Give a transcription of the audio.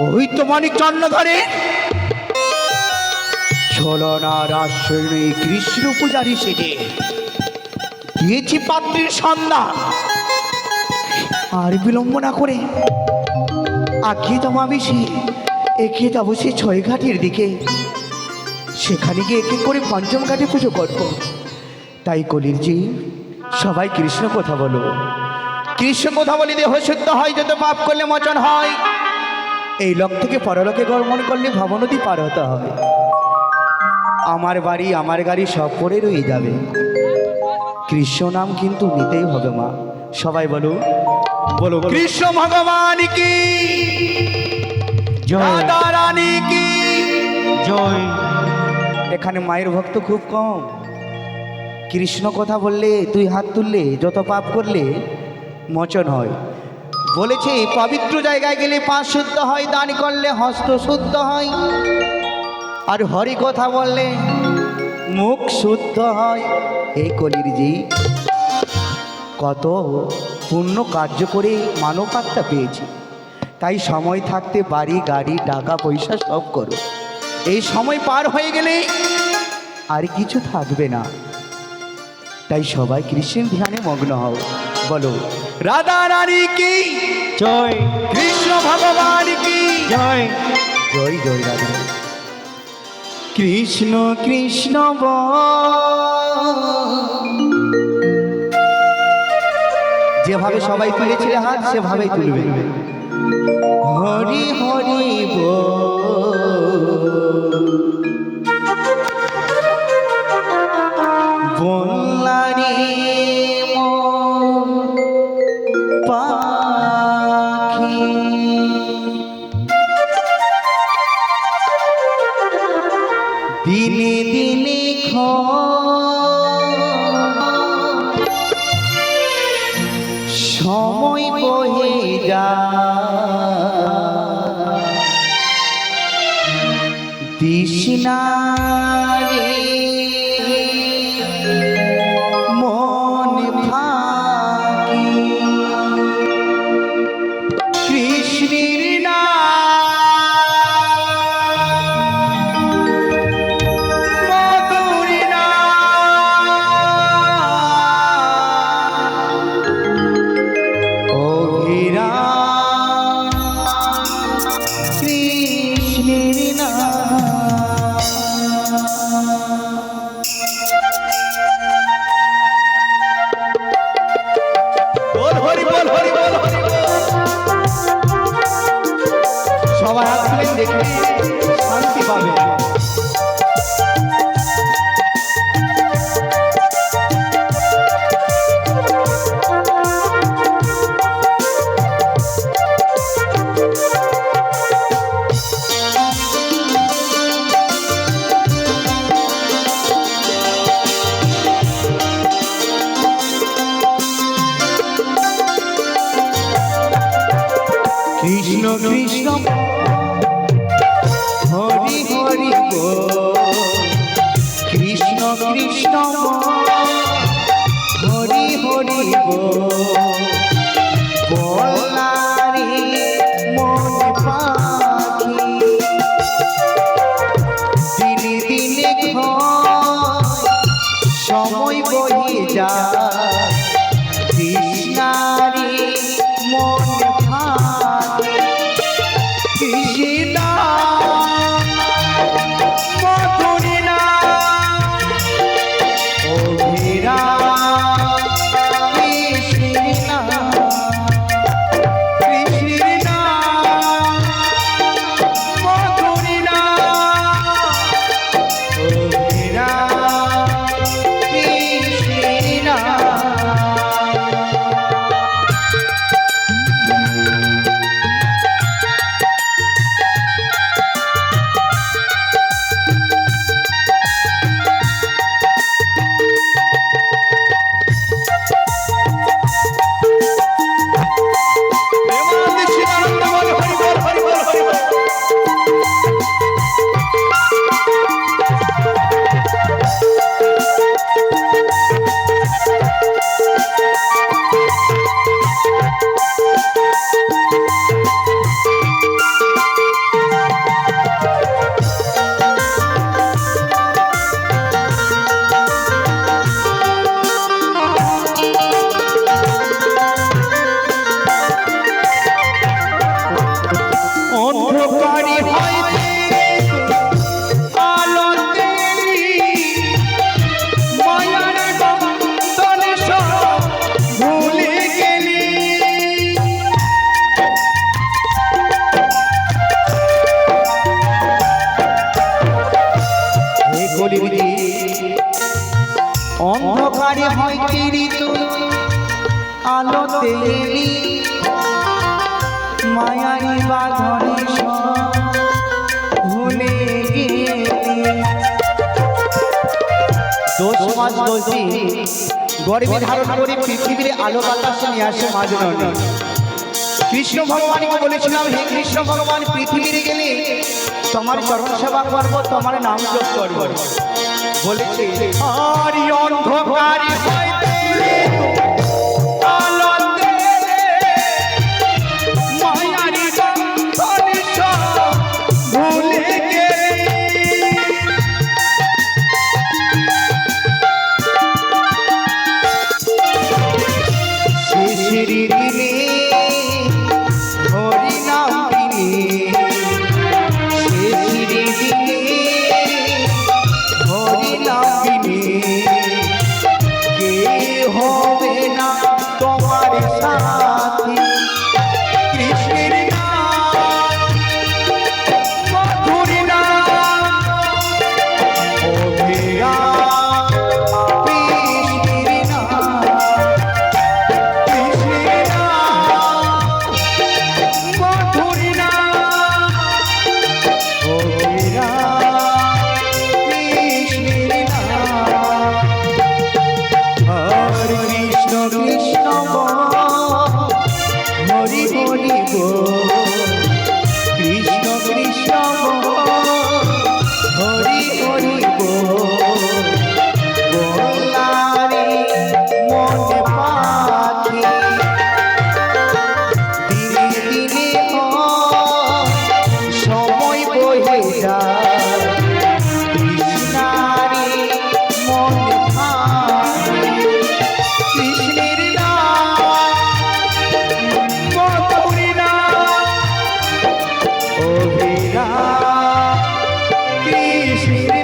ওই তো মানিক চন্দ্র ধরে ছলনার আশ্রয় কৃষ্ণ পূজারী সেজে দিয়েছি পাত্রীর সন্ধান। আর বিলম্ব না করে আঁকিয়ে যাব আমি সে এগিয়ে যাব সে ছয় ঘাটের দিকে। সেখানে গিয়ে একে করে পঞ্চম ঘাটে পুজো করব। তাই কলির জি সবাই কৃষ্ণ কথা বলো। কৃষ্ণ কথা বলি দেহ শুদ্ধ হয় যত পাপ করলে মোচন হয়। এই লোক থেকে পরলোকে গমন করলে ভবনদী পার হতে হবে। আমার বাড়ি আমার গাড়ি সব পড়ে রয়ে যাবে। কৃষ্ণ নাম কিন্তু নিতেই হবে মা। সবাই বলো বলো। কৃষ্ণ ভগবান কি? জয়। রাধা রানী কি? জয়। এখানে মায়ের ভক্ত খুব কম। কৃষ্ণ কথা বললে তুই হাত তুললে যত পাপ করলে মোচন হয়। বলেছে, পবিত্র জায়গায় গেলে পাঁচ শুদ্ধ হয়, দান করলে হস্ত শুদ্ধ হয়। আর হরি কথা বললে, মুখ শুদ্ধ হয়। এই কলির জি কত পূর্ণ কার্য করে মানব আত্মা পেয়েছি, তাই সময় থাকতে বাড়ি, গাড়ি, টাকা, পয়সা সব করো। এই সময় পার হয়ে গেলে আর কিছু থাকবে না। তাই সবাই কৃষ্ণের ধ্যানে মগ্ন হও। বলো রাধা রানী কি? জয়। কৃষ্ণ ভগবান কি? জয়। জয় জয় রাধা কৃষ্ণ কৃষ্ণ ব যেভাবে সবাই তুলেছিল হাত সেভাবেই তুলবে। হরি হরি দিনে দিনে সময় বহে যা। হাত তুলে শান্তি পাবে। অন্ধকারে হয় কিরিত, আলোতে মায়ারি বাঁধনে সব ভুলে গেলি দোষ মাস করে পৃথিবীর আলো বাতাসে নিয়ে আসে মাঝ কৃষ্ণ ভগবানকে বলেছিলাম, হে কৃষ্ণ ভগবান, পৃথিবীর গেলে তোমার চরণ সেবা করব, তোমার নাম যোগ করব। বলেছে আর অন্ধকার Krishna.